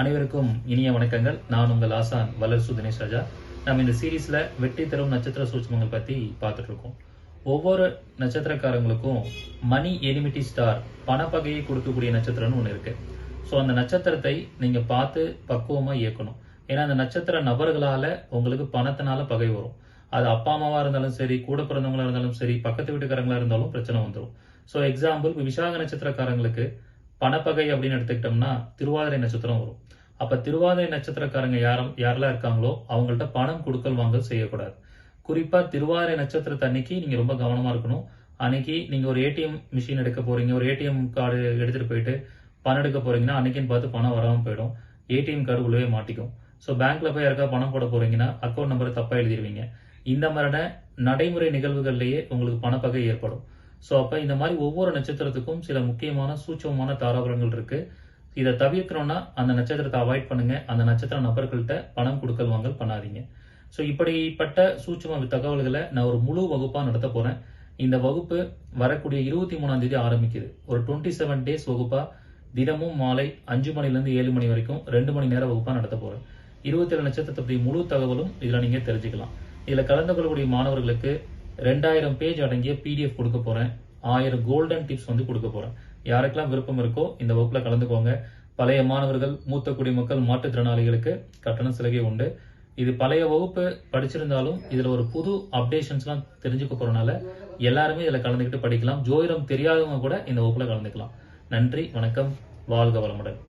அனைவருக்கும் இனிய வணக்கங்கள். நான் உங்கள் ஆசான் வளர்சு தினேஷ் ராஜா. நம்ம இந்த சீரீஸ்ல வெற்றி தரும் நட்சத்திர சூட்சமங்கள் பத்தி பார்த்துட்டு இருக்கோம் ஒவ்வொரு நட்சத்திரக்காரங்களுக்கும் மணி எனிமிட்டி ஸ்டார் பணப்பகையை கொடுக்கக்கூடிய நட்சத்திரம்னு ஒன்று இருக்கு. ஸோ அந்த நட்சத்திரத்தை நீங்க பார்த்து பக்குவமா இயக்கணும். ஏன்னா அந்த நட்சத்திர நபர்களால உங்களுக்கு பணத்தினால பகை வரும். அது அப்பா அம்மாவா இருந்தாலும் சரி கூட பிறந்தவங்களா இருந்தாலும் சரி பக்கத்து வீட்டுக்காரங்களா இருந்தாலும் பிரச்சனை வந்துடும் ஸோ எக்ஸாம்பிள் விசாக நட்சத்திரக்காரங்களுக்கு பணப்பகை அப்படின்னு எடுத்துக்கிட்டோம்னா திருவாதிரை நட்சத்திரம் வரும். அப்ப திருவாதிரை நட்சத்திரக்காரங்க யாரும் யாரெல்லாம் இருக்காங்களோ அவங்கள்ட்ட பணம் கொடுக்கல் வாங்கல் செய்யக்கூடாது. குறிப்பா திருவாதிரை நட்சத்திரத்தை அன்னைக்கு நீங்க ரொம்ப கவனமா இருக்கணும். அன்னைக்கு நீங்க ஒரு ஏடிஎம் மிஷின் எடுக்க போறீங்க ஒரு ஏடிஎம் கார்டு எடுத்துட்டு போயிட்டு பணம் எடுக்க போறீங்கன்னா அன்னைக்குன்னு பார்த்து பணம் வராமல் போயிடும். ஏடிஎம் கார்டு உள்ளவே மாட்டிக்கும். ஸோ பேங்க்ல போய் யாருக்கா பணம் போட போறீங்கன்னா அக்கௌண்ட் நம்பரை தப்பா எழுதிருவீங்க. இந்த மாதிரியான நடைமுறை நிகழ்வுகள்லயே உங்களுக்கு பணப்பகை ஏற்படும். ஸோ அப்போ இந்த மாதிரி ஒவ்வொரு நட்சத்திரத்துக்கும் சில முக்கியமான சூட்சமான தாராபுரங்கள் இருக்கு. இதை தவிர்க்கணும்னா அந்த நட்சத்திரத்தை அவாய்ட் பண்ணுங்க. அந்த நட்சத்திர நபர்கள்ட்ட பணம் கொடுக்கல் வாங்கல் பண்ணாதீங்க. ஸோ இப்படிப்பட்ட சூட்சம தகவல்களை நான் ஒரு முழு வகுப்பாக நடத்த போறேன். இந்த வகுப்பு வரக்கூடிய இருபத்தி மூணாம் தேதி ஆரம்பிக்குது. ஒரு டுவெண்ட்டி செவன் டேஸ் வகுப்பா தினமும் மாலை அஞ்சு மணிலேருந்து ஏழு மணி வரைக்கும் ரெண்டு மணி நேரம் வகுப்பாக நடத்த போறேன். இருபத்தி ஏழு நட்சத்திரத்தை பற்றி முழு தகவலும் இதில் நீங்க தெரிஞ்சுக்கலாம். இதில் கலந்து கொள்ளக்கூடிய மாணவர்களுக்கு ரெண்டாயிரம் பேஜ் அடங்கிய பிடிஎஃப் கொடுக்க போறேன். ஆயிரம் கோல்டன் டிப்ஸ் வந்து கொடுக்க போறேன். யாருக்கெல்லாம் விருப்பம் இருக்கோ இந்த வகுப்புல கலந்துக்கோங்க. பழைய மாணவர்கள் மூத்த குடிமக்கள் மாற்றுத்திறனாளிகளுக்கு கட்டண சலுகை உண்டு. இது பழைய வகுப்பு படிச்சிருந்தாலும் இதுல ஒரு புது அப்டேஷன்ஸ்லாம் தெரிஞ்சுக்க போறனால எல்லாருமே இதுல கலந்துக்கிட்டு படிக்கலாம். ஜோதிடம் தெரியாதவங்க கூட இந்த வகுப்புல கலந்துக்கலாம். நன்றி வணக்கம். வாழ்க வளமுடன்.